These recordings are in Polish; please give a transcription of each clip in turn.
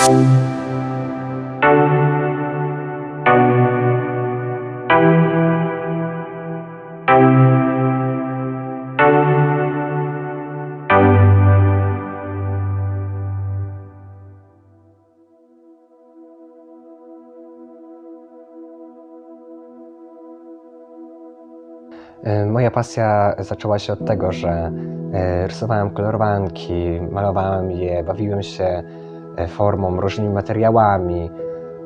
E, Moja pasja zaczęła się od tego, że e, rysowałem kolorowanki, malowałem je, bawiłem się formą, różnymi materiałami,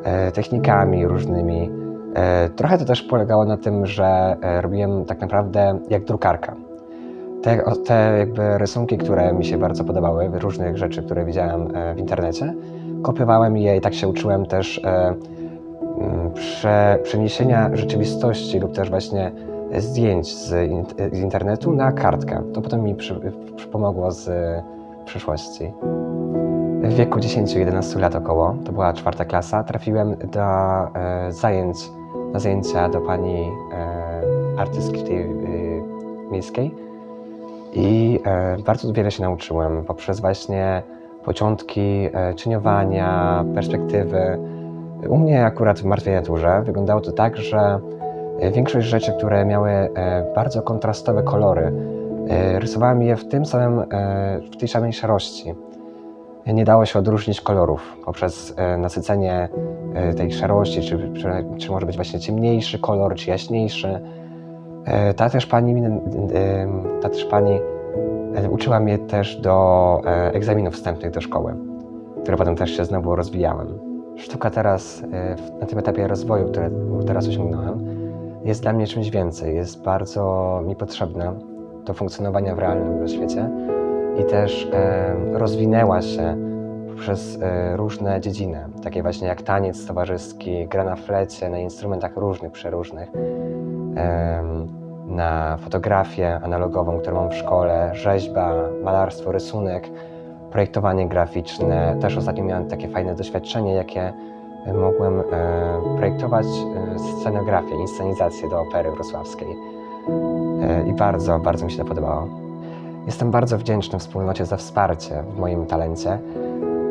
e, technikami różnymi. E, Trochę to też polegało na tym, że e, robiłem tak naprawdę jak drukarka. Te, te jakby rysunki, które mi się bardzo podobały, różnych rzeczy, które widziałem e, w internecie, kopiowałem je i tak się uczyłem też e, mm, prze, przeniesienia rzeczywistości lub też właśnie zdjęć z, z internetu na kartkę. To potem mi przy pomogło z przyszłości. W wieku 10-11 lat około, to była czwarta klasa, trafiłem do e, zajęć, na zajęcia do pani e, artystki tej e, miejskiej i e, bardzo wiele się nauczyłem poprzez właśnie początki e, cieniowania, perspektywy. U mnie akurat w martwej naturze wyglądało to tak, że e, większość rzeczy, które miały e, bardzo kontrastowe kolory, e, rysowałem je w tym samym, e, w tej samej szarości. Nie dało się odróżnić kolorów poprzez e, nasycenie e, tej szarości, czy, czy, czy może być właśnie ciemniejszy kolor, czy jaśniejszy. E, Ta też pani, ta też pani uczyła mnie też do egzaminów wstępnych do szkoły, które potem też się znowu rozwijałem. Sztuka teraz, na tym etapie rozwoju, który teraz osiągnąłem, jest dla mnie czymś więcej. Jest bardzo mi potrzebna do funkcjonowania w realnym świecie i też rozwinęła się przez e, różne dziedziny, takie właśnie jak taniec towarzyski, gra na flecie, na instrumentach różnych, przeróżnych, na fotografię analogową, którą mam w szkole, rzeźba, malarstwo, rysunek, projektowanie graficzne. Też ostatnio miałem takie fajne doświadczenie, jakie e, mogłem e, projektować scenografię, inscenizację do opery wrocławskiej. I bardzo, bardzo mi się to podobało. Jestem bardzo wdzięczny wspólnocie za wsparcie w moim talencie.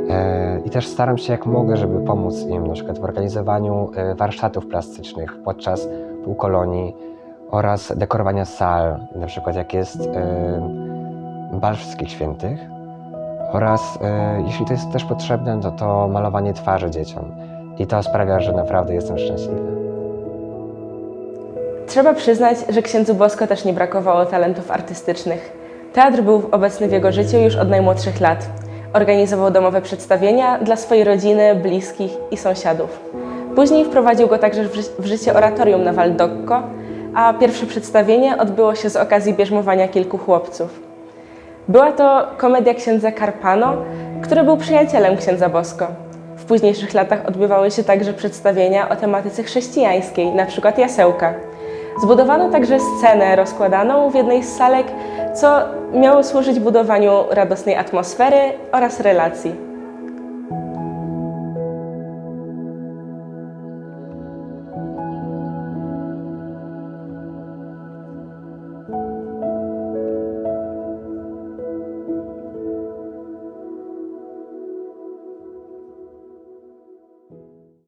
E, I też staram się jak mogę, żeby pomóc im na przykład w organizowaniu e, warsztatów plastycznych podczas półkolonii oraz dekorowania sal, na przykład jak jest e, Bal Wszystkich Świętych. Oraz jeśli to jest też potrzebne, to to malowanie twarzy dzieciom. I to sprawia, że naprawdę jestem szczęśliwy. Trzeba przyznać, że księdzu Bosko też nie brakowało talentów artystycznych. Teatr był obecny w jego życiu już od najmłodszych lat. Organizował domowe przedstawienia dla swojej rodziny, bliskich i sąsiadów. Później wprowadził go także w ży- w życie oratorium na Waldokko, a pierwsze przedstawienie odbyło się z okazji bierzmowania kilku chłopców. Była to komedia księdza Karpano, który był przyjacielem księdza Bosko. W późniejszych latach odbywały się także przedstawienia o tematyce chrześcijańskiej, np. jasełka. Zbudowano także scenę rozkładaną w jednej z salek, co miało służyć budowaniu radosnej atmosfery oraz relacji.